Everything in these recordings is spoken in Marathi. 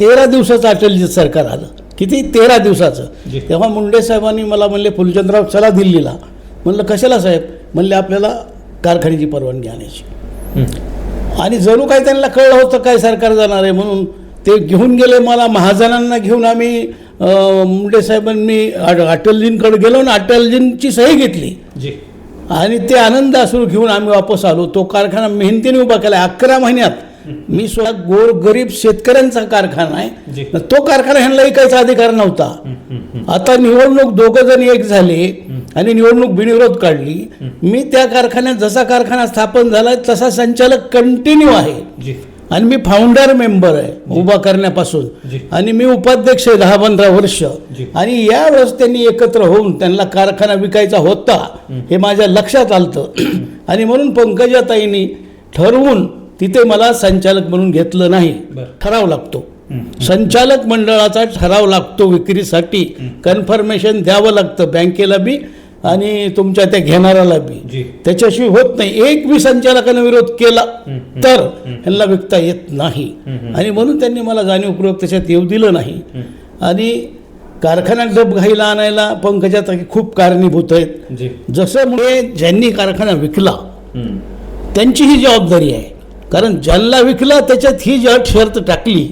तेरा दिवसाचं अटलजी सरकार आलं. किती? तेरा दिवसाचं. तेव्हा मुंडे साहेबांनी मला म्हणले फुलचंदराव चला दिल्लीला. म्हणलं कशाला साहेब? म्हणले आपल्याला कारखान्याची परवानगी आणायची. आणि जणू काय त्यांना कळलं होतं काय सरकार जाणार आहे म्हणून. ते घेऊन गेले मला महाजनांना घेऊन आम्ही मुंडे साहेबांनी अट- अटलजींकडे गेलो ना अटलजींची सही घेतली. आणि ते आनंद असू घेऊन आम्ही वापस आलो. तो कारखाना मेहनतीने उभा केला. अकरा महिन्यात मी स्वतः गोर गरीब शेतकऱ्यांचा कारखाना. आहे. तो कारखाना ह्यांना ऐकायचा अधिकार नव्हता. आता निवडणूक दोघं जण एक झाले आणि निवडणूक बिनविरोध काढली. मी त्या कारखान्यात जसा कारखाना स्थापन झाला तसा संचालक कंटिन्यू आहे. आणि मी फाउंडर मेंबर आहे उभा करण्यापासून. आणि मी उपाध्यक्ष आहे दहा पंधरा वर्ष. आणि यावेळेस त्यांनी एकत्र होऊन त्यांना कारखाना विकायचा होता हे माझ्या लक्षात आलतं. आणि म्हणून पंकजाताईंनी ठरवून तिथे मला संचालक म्हणून घेतलं नाही. ठराव लागतो. संचालक मंडळाचा ठराव लागतो विक्रीसाठी. कन्फर्मेशन द्यावं लागतं बँकेला बी आणि तुमच्या त्या घेणाऱ्याला बी. जी. त्याच्याशिवाय होत नाही. एक बी संचालकानं विरोध केला तर ह्यांना विकता येत नाही. आणि म्हणून त्यांनी मला जाणीवपूर्वक त्याच्यात येऊ दिलं नाही. आणि कारखान्यात डब घाईला आणायला पंकजात खूप कारणीभूत आहेत. जसं मुळे ज्यांनी कारखाना विकला. त्यांची ही जबाबदारी आहे. कारण ज्यांना विकला त्याच्यात ही जी अट शर्त टाकली.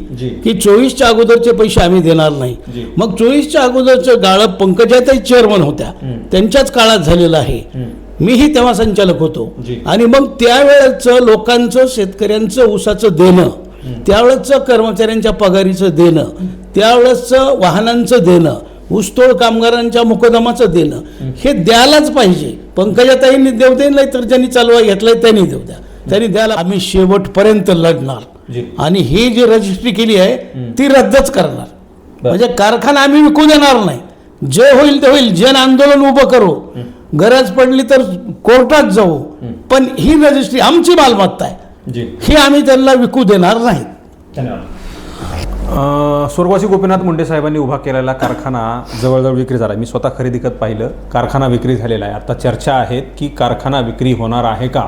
की चोवीसच्या अगोदरचे पैसे आम्ही देणार. नाही मग चोवीसच्या अगोदरचं गाळप पंकजाताई चेअरमन होत्या. त्यांच्याच काळात झालेलं आहे हं. मीही तेव्हा संचालक होतो. आणि मग त्यावेळेचं लोकांचं शेतकऱ्यांचं ऊसाचं देणं त्यावेळेचं कर्मचाऱ्यांच्या पगारीचं देणं त्यावेळेचं वाहनांचं देणं ऊसतोड कामगारांच्या मुकदमाचं देणं हे द्यायलाच पाहिजे पंकजाताईंनी देऊ दे नाही तर ज्यांनी चालवा घेतलाय त्यांनी देऊ द्या त्यांनी द्यायला आम्ही शेवटपर्यंत लढणार. जी. आणि ही जी रजिस्ट्री केली आहे ती रद्दच करणार. म्हणजे कारखाना आम्ही विकू देणार नाही. जे होईल ते होईल. जन आंदोलन उभं करू. गरज पडली तर कोर्टात जाऊ. पण ही रजिस्ट्री आमची मालमत्ता आहे. जी. ही आम्ही त्यांना विकू देणार नाही. स्वर्गवासी गोपीनाथ मुंडे साहेबांनी उभा केलेला कारखाना जवळजवळ विक्री झाला. मी स्वतः खरेदी करत पाहिलं. कारखाना विक्री झालेला आहे. आता चर्चा आहेत की कारखाना विक्री होणार आहे का?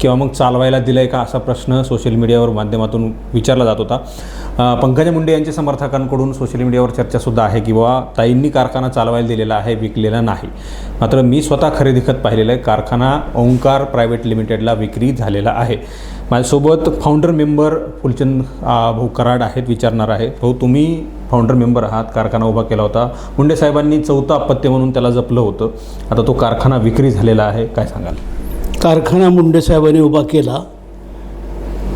किंवा मग चालवायला दिलं आहे का असा प्रश्न सोशल मीडियावर माध्यमातून विचारला जात होता. पंकजा मुंडे यांच्या समर्थकांकडून सोशल मीडियावर चर्चासुद्धा आहे की बाबा ताईंनी कारखाना चालवायला दिलेला आहे विकलेला नाही. मात्र मी स्वतः खरेदी खत पाहिलेलं आहे. कारखाना ओंकार प्रायव्हेट लिमिटेडला विक्री झालेला आहे. माझ्यासोबत फाउंडर मेंबर फुलचंद भाऊ कराड आहेत विचारणार आहे. भाऊ तुम्ही फाउंडर मेंबर आहात कारखाना उभा केला होता. मुंडे साहेबांनी चौथा अपत्य म्हणून त्याला जपलं होतं. आता तो कारखाना विक्री झालेला आहे. काय सांगाल? कारखाना मुंडे साहेबांनी उभा केला.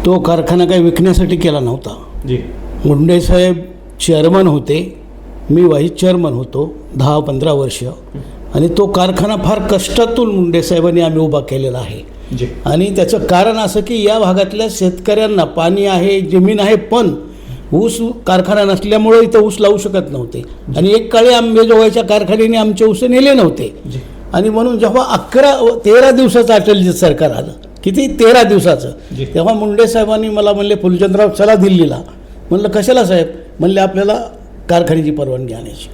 तो कारखाना काही विकण्यासाठी केला नव्हता. जी. मुंडे साहेब चेअरमन होते. मी व्हाईस चेअरमन होतो. दहा पंधरा वर्ष. आणि तो कारखाना फार कष्टातून मुंडे साहेबांनी आम्ही उभा केलेला आहे. आणि त्याचं कारण असं की या भागातल्या शेतकऱ्यांना पाणी आहे जमीन आहे पण ऊस कारखाना नसल्यामुळे इथं ऊस लावू शकत नव्हते. आणि एक काळी आंबेजोगाईच्या कारखान्याने आमचे ऊस नेले नव्हते. जी. आणि म्हणून जेव्हा अकरा तेरा दिवसाचं अटलजी सरकार आलं किती? तेरा दिवसाचं. तेव्हा मुंडे साहेबांनी मला म्हणले फुलचंदराव चला दिल्लीला. म्हणलं कशाला साहेब? म्हणले आपल्याला कारखान्याची परवानगी आणायची.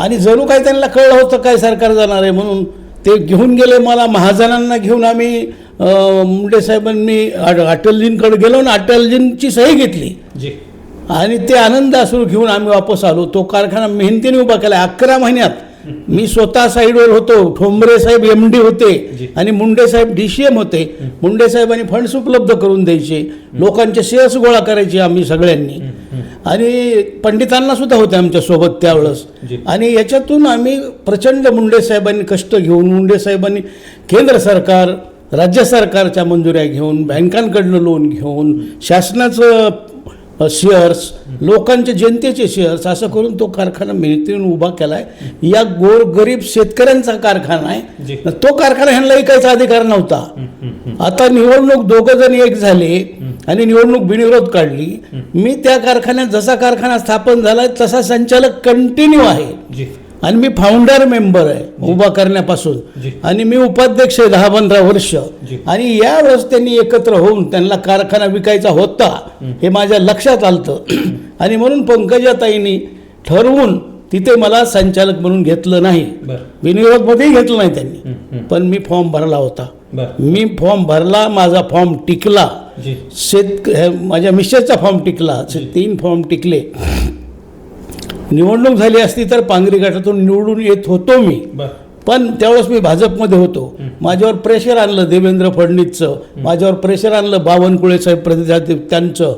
आणि जणू काय त्यांना कळलं होतं काय सरकार जाणार आहे म्हणून ते घेऊन गेले मला महाजनांना घेऊन आम्ही मुंडे साहेबांनी अट- अटलजींकडे गेलो ना अटलजींची सही घेतली. आणि ते आनंद असू घेऊन आम्ही वापस आलो. तो कारखाना मेहनतीने उभा केला. अकरा महिन्यात मी स्वतः साईडवर होतो ठोंबरे साहेब एम डी होते. आणि मुंडे साहेब डी सी एम होते. मुंडे साहेबांनी फंड्स उपलब्ध करून द्यायचे. लोकांचे शेअर्स गोळा करायचे आम्ही सगळ्यांनी. आणि पंडितांना सुद्धा होते आमच्यासोबत त्यावेळेस. आणि याच्यातून आम्ही प्रचंड मुंडे साहेबांनी कष्ट घेऊन मुंडे साहेबांनी केंद्र सरकार राज्य सरकारच्या मंजुऱ्या घेऊन बँकांकडनं लोन घेऊन शासनाचं शेअर्स लोकांचे जनतेचे शेअर्स असं करून तो कारखाना मेहनतीने उभा केला आहे या गोरगरीब शेतकऱ्यांचा कारखाना. आहे. तो कारखाना ह्यांना ऐकायचा अधिकार नव्हता. आता निवडणूक दोघं जण एक झाले आणि निवडणूक बिनविरोध काढली. मी त्या कारखान्यात जसा कारखाना स्थापन झाला तसा संचालक कंटिन्यू आहे. आणि मी फाउंडर मेंबर आहे उभा करण्यापासून. आणि मी उपाध्यक्ष आहे दहा पंधरा वर्ष. आणि यावेळेस त्यांनी एकत्र होऊन त्यांना कारखाना विकायचा होता हे माझ्या लक्षात आलतं. आणि म्हणून पंकजाताईंनी ठरवून तिथे मला संचालक म्हणून घेतलं नाही. बिनविरोधमध्येही घेतलं नाही त्यांनी. पण मी फॉर्म भरला होता. मी फॉर्म भरला माझा फॉर्म टिकला. जी. शेत हे माझ्या मिसेसचा फॉर्म टिकला. तीन फॉर्म टिकले. निवडणूक झाली असती तर पांगरी गटातून निवडून येत होतो मी. पण त्यावेळेस मी भाजपमध्ये होतो. माझ्यावर प्रेशर आणलं देवेंद्र फडणवीसचं. माझ्यावर प्रेशर आणलं बावनकुळे साहेब प्रतिनिधी त्यांचं.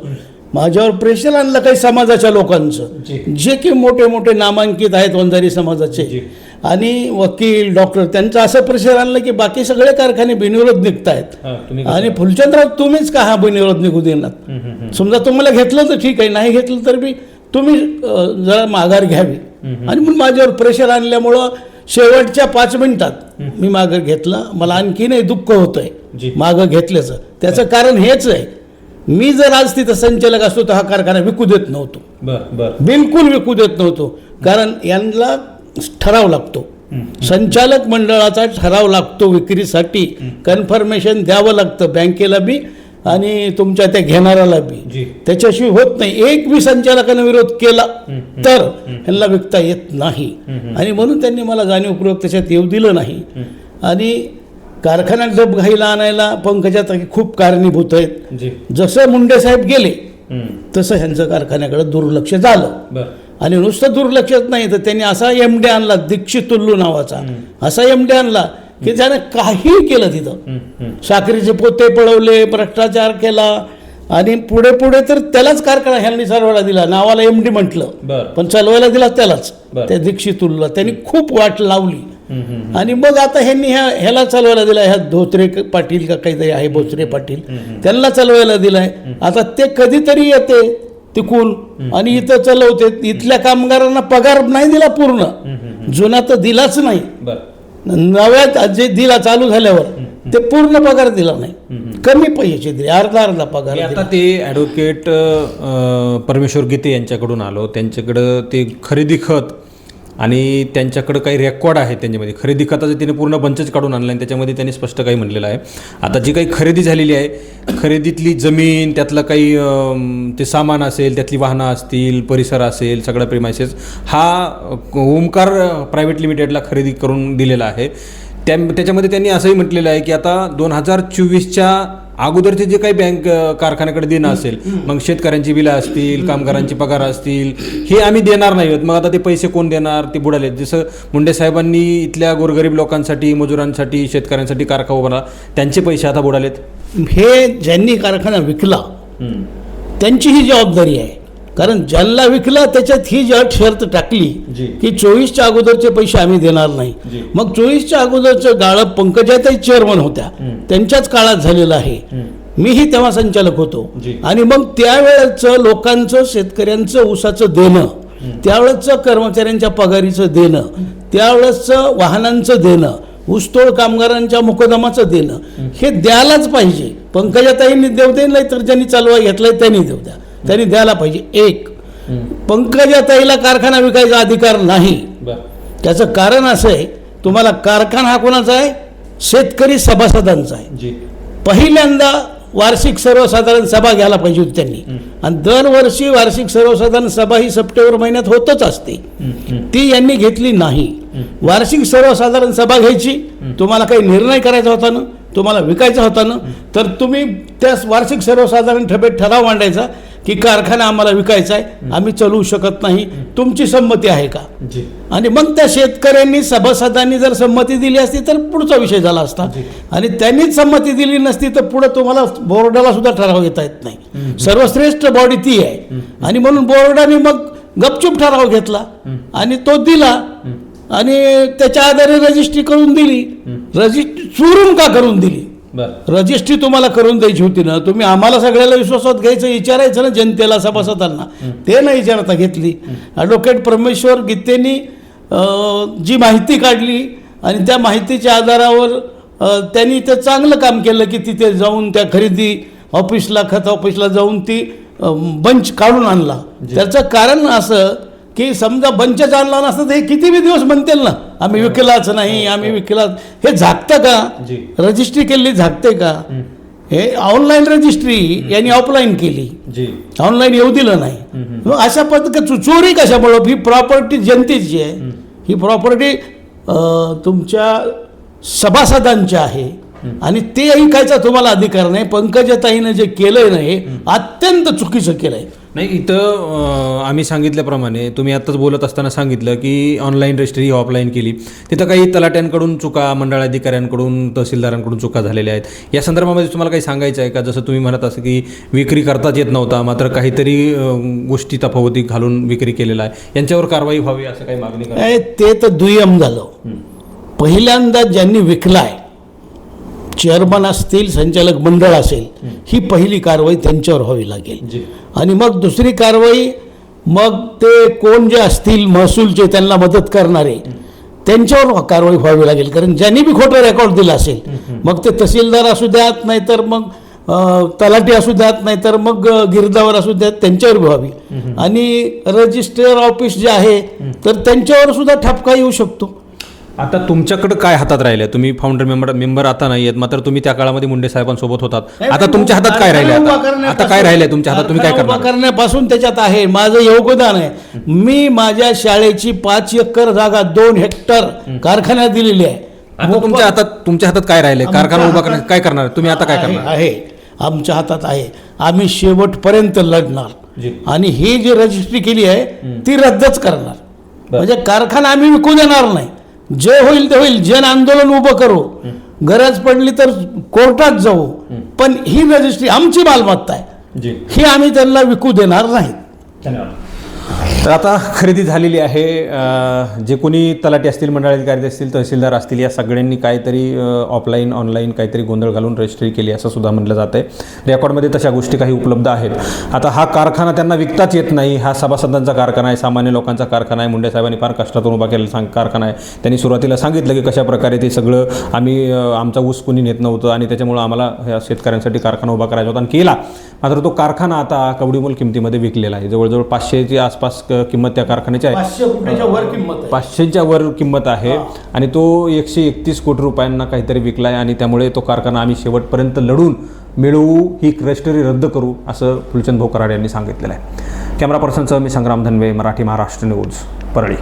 माझ्यावर प्रेशर आणलं काही समाजाच्या लोकांचं. जी. की मोठे मोठे नामांकित आहेत वंजारी समाजाचे. आणि वकील डॉक्टर त्यांचं असं प्रेशर आणलं की बाकी सगळे कारखाने बिनविरोध निघतायत. हा तुम्ही आणि फुलचंदराव तुम्हीच का हा बिनविरोध निघू देणार. समजा तुम्हाला घेतलं तर ठीक आहे नाही घेतलं तर बी तुम्ही जरा माघार घ्यावी. आणि मग माझ्यावर प्रेशर आणल्यामुळं शेवटच्या पाच मिनिटात मी माघार घेतला. मला आणखीनही दुःख होतंय. मागं घेतल्याचं. त्याचं कारण हेच आहे. मी जर आज तिथं संचालक असतो तर हा कारखाना विकू देत नव्हतो. बिलकुल विकू देत नव्हतो. कारण यांना ठराव लागतो. संचालक मंडळाचा ठराव लागतो विक्रीसाठी. कन्फर्मेशन द्यावं लागतं बँकेला बी. आणि तुमच्या त्या घेणाऱ्याला बी. जी. त्याच्याशिवाय होत नाही. एक बी संचालकानं विरोध केला तर ह्यांना विकता येत नाही. आणि म्हणून त्यांनी मला जाणीवपूर्वक त्याच्यात येऊ दिलं नाही. आणि कारखान्यात डब घाईला आणायला पंकजात खूप कारणीभूत आहेत. जसं मुंडे साहेब गेले. तसं ह्यांचं कारखान्याकडे दुर्लक्ष झालं. आणि नुसतं दुर्लक्षच नाही तर त्यांनी असा एम डी आणला दीक्षित तुल्लू नावाचा. असा एम डी आणला की त्यानं काही केलं तिथं. साखरेचे पोते पळवले भ्रष्टाचार केला आणि पुढे पुढे तर त्यालाच कारखाना ह्यांनी चालवायला दिला. नावाला एम डी म्हटलं. पण चालवायला दिला त्यालाच. त्या दीक्षित तुल्लूला त्यांनी खूप वाट लावली. आणि मग आता ह्यांनी ह्या ह्याला चालवायला दिला. ह्या धोत्रे पाटील का काहीतरी आहे भोसरे पाटील. त्यांना चालवायला दिलाय. आता ते कधीतरी येते तिकून. आणि इथं चालवते. इथल्या कामगारांना पगार नाही दिला पूर्ण. जुना तर दिलाच नाही. बर नव्यात जे दिला चालू झाल्यावर ते पूर्ण पगार दिला नाही. कमी पैसे दिले अर्धा अर्धा पगार आता ते ॲडव्होकेट परमेश्वर गीते यांच्याकडून आलो. त्यांच्याकडं ते खरेदी खत आणि त्यांच्याकडं काही रेकॉर्ड आहे त्यांच्यामध्ये. खरेदी खताचं तिने पूर्ण बंचच काढून आणलं आणि त्याच्यामध्ये त्यांनी स्पष्ट काही म्हणलेलं आहे. आता जी काही खरेदी झालेली आहे खरेदीतली जमीन त्यातलं काही ते सामान असेल त्यातली वाहनं असतील परिसर असेल सगळं प्रिमायसेस हा ओमकार प्रायव्हेट लिमिटेडला खरेदी करून दिलेला आहे. त्या त्याच्यामध्ये त्यांनी असंही म्हटलेलं आहे की आता दोन हजार चोवीसच्या अगोदरचे जे काही बँक कारखान्याकडे देणं असेल मग शेतकऱ्यांची बिलं असतील कामगारांची पगार असतील हे आम्ही देणार नाही आहोत मग आता ते पैसे कोण देणार? ते बुडाले जसं मुंडे साहेबांनी इथल्या गोरगरीब लोकांसाठी मजुरांसाठी शेतकऱ्यांसाठी कारखाना उभारला त्यांचे पैसे आता बुडालेत. हे ज्यांनी कारखाना विकला. त्यांची ही जबाबदारी आहे. कारण ज्यांना विकला त्याच्यात ही जी अट शर्त टाकली. की चोवीसच्या अगोदरचे पैसे आम्ही देणार. नाही. मग चोवीसच्या अगोदरचं गाळप पंकजाताई चेअरमन होत्या. त्यांच्याच काळात झालेलं आहे. मीही तेव्हा संचालक होतो. आणि मग त्यावेळेचं लोकांचं शेतकऱ्यांचं ऊसाचं देणं त्यावेळेचं कर्मचाऱ्यांच्या पगारीचं देणं त्यावेळेचं वाहनांचं देणं ऊसतोड कामगारांच्या मुकदमाचं देणं हे द्यायलाच पाहिजे. पंकजाताईंनी देऊ दे नाही तर ज्यांनी चालवा घेतलाय त्यांनी देऊ द्या. त्यांनी द्यायला पाहिजे. एक पंकजाताईला कारखाना विकायचा अधिकार नाही. त्याचं कारण असं आहे तुम्हाला कारखाना हा कोणाचा आहे? शेतकरी सभासदांचा आहे. पहिल्यांदा वार्षिक सर्वसाधारण सभा घ्यायला पाहिजे होती त्यांनी. आणि दरवर्षी वार्षिक सर्वसाधारण सभा ही सप्टेंबर महिन्यात होतच असते. ती यांनी घेतली नाही. वार्षिक सर्वसाधारण सभा घ्यायची तुम्हाला काही निर्णय करायचा होता ना तुम्हाला विकायचा होता ना तर तुम्ही त्या वार्षिक सर्वसाधारण सभेत ठराव मांडायचा. की कारखाना आम्हाला विकायचा आहे आम्ही चालवू शकत नाही. तुमची संमती आहे का? आणि मग त्या शेतकऱ्यांनी सभासदांनी जर संमती दिली असती तर पुढचा विषय झाला असता. आणि त्यांनीच संमती दिली नसती तर पुढे तुम्हाला बोर्डाला सुद्धा ठराव घेता येत नाही. सर्वश्रेष्ठ बॉडी ती आहे. आणि म्हणून बोर्डाने मग गपचूप ठराव घेतला. आणि तो दिला. आणि त्याच्या आधारे रजिस्ट्री करून दिली. रजिस्ट्री चुरून का करून दिली? रजिस्ट्री तुम्हाला करून द्यायची होती ना तुम्ही आम्हाला सगळ्याला विश्वासात घ्यायचं विचारायचं ना जनतेला सभासदांना. ते नाही विचारता घेतली. ॲडव्होकेट परमेश्वर गीतेनी जी माहिती काढली आणि त्या माहितीच्या आधारावर त्यांनी ते चांगलं काम केलं की तिथे जाऊन त्या खरेदी ऑफिसला खत ऑफिसला जाऊन ती बंच काढून आणला. त्याचं कारण असं की समजा बंचच आणला नसतं तर हे किती बी दिवस म्हणतील ना? आम्ही विकलाच नाही आम्ही विकला हे झाकतं का. रजिस्ट्री केलेली झाकते का? हे ऑनलाईन रजिस्ट्री यांनी ऑफलाईन केली. ऑनलाईन येऊ दिलं नाही. अशा पद्धती चोरी कशामुळं? ही प्रॉपर्टी जनतेची आहे. ही प्रॉपर्टी तुमच्या सभासदांची आहे. आणि ते ऐकायचा तुम्हाला अधिकार नाही. पंकजाताईनं जे केलंय ना हे अत्यंत चुकीचं केलंय. नाही इथं आम्ही सांगितल्याप्रमाणे तुम्ही आत्ताच बोलत असताना सांगितलं की ऑनलाईन रजिस्ट्री ऑफलाईन केली. तिथं काही तलाट्यांकडून चुका मंडळ अधिकाऱ्यांकडून तहसीलदारांकडून चुका झालेल्या आहेत. या संदर्भामध्ये तुम्हाला काही सांगायचं आहे का? जसं तुम्ही म्हणत असं की विक्री करताच येत नव्हता मात्र काहीतरी गोष्टी तफावती घालून विक्री केलेला आहे. यांच्यावर कारवाई व्हावी असं काही मागणी ते तर दुय्यम झालं. पहिल्यांदा ज्यांनी विकलाय चेअरमन असतील संचालक मंडळ असेल ही पहिली कारवाई त्यांच्यावर व्हावी लागेल. आणि मग दुसरी कारवाई मग ते कोण जे असतील महसूलचे त्यांना मदत करणारे त्यांच्यावर कारवाई व्हावी लागेल. कारण ज्यांनी बी खोटं रेकॉर्ड दिलं असेल मग ते तहसीलदार असू द्यात नाहीतर मग तलाठी असू द्यात नाहीतर मग गिरदावर असू द्यात त्यांच्यावर बी व्हावी. आणि रजिस्टर ऑफिस जे आहे तर त्यांच्यावर सुद्धा ठपका येऊ शकतो. आता तुमच्याकडे काय हातात राहिले तुम्ही फाउंडर मेंबर मेंबर आता नाही आहेत मात्र तुम्ही त्या काळामध्ये मुंडे साहेबांसोबत होतात. आता तुमच्या हातात काय राहिले आता? काय राहिले तुमच्या हातात? तुम्ही काय करणार? करण्यापासून त्याच्यात आहे. माझं योगदान आहे. मी माझ्या शाळेची पाच एकर जागा दोन हेक्टर कारखान्यात दिलेली आहे. आता तुमच्या हातात तुमच्या हातात काय राहिले कारखाना उभा करण्यात काय करणार? तुम्ही आता काय करणार? आहे. आमच्या हातात आहे. आम्ही शेवटपर्यंत लढणार. आणि ही जी रजिस्ट्री केली आहे ती रद्दच करणार. म्हणजे कारखाना आम्ही विकू देणार नाही. जे होईल ते होईल जन आंदोलन उभं करू. गरज पडली तर कोर्टात जाऊ. पण ही रजिस्ट्री आमची मालमत्ता आहे. ही आम्ही त्यांना विकू देणार नाही धन्यवाद. तर आता खरेदी झालेली आहे जे कोणी तलाठी असतील मंडळाधिकारी असतील तहसीलदार असतील या सगळ्यांनी काहीतरी ऑफलाईन ऑनलाईन काहीतरी गोंधळ घालून रजिस्ट्री केली असं सुद्धा म्हटलं जातं आहे. रेकॉर्डमध्ये तशा गोष्टी काही उपलब्ध आहेत. आता हा कारखाना त्यांना विकताच येत नाही. हा सभासदांचा कारखाना आहे सामान्य लोकांचा कारखाना आहे. मुंडे साहेबांनी फार कष्टातून उभा केलेला सांग कारखाना आहे. त्यांनी सुरुवातीला सांगितलं की कशा प्रकारे ते सगळं आम्ही आमचा ऊस कोणी नेत नव्हतं आणि त्याच्यामुळं आम्हाला ह्या शेतकऱ्यांसाठी कारखाना उभा करायचा होता आणि केला. मात्र तो कारखाना आता कवडीमोल किमतीमध्ये विकलेला आहे. जवळजवळ पाचशेच्या आसपास क- किंमत त्या कारखान्याची आहे. पाचशेच्या वर किंमत आहे आणि तो एकशे एकतीस कोटी रुपयांना काहीतरी विकला आहे आणि त्यामुळे तो कारखाना आम्ही शेवटपर्यंत लढून मिळवू ही रजिस्ट्री रद्द करू असं फुलचंद भोकराड यांनी सांगितलेलं आहे. कॅमेरा पर्सनचं मी संग्राम धनवे मराठी महाराष्ट्र न्यूज परळी.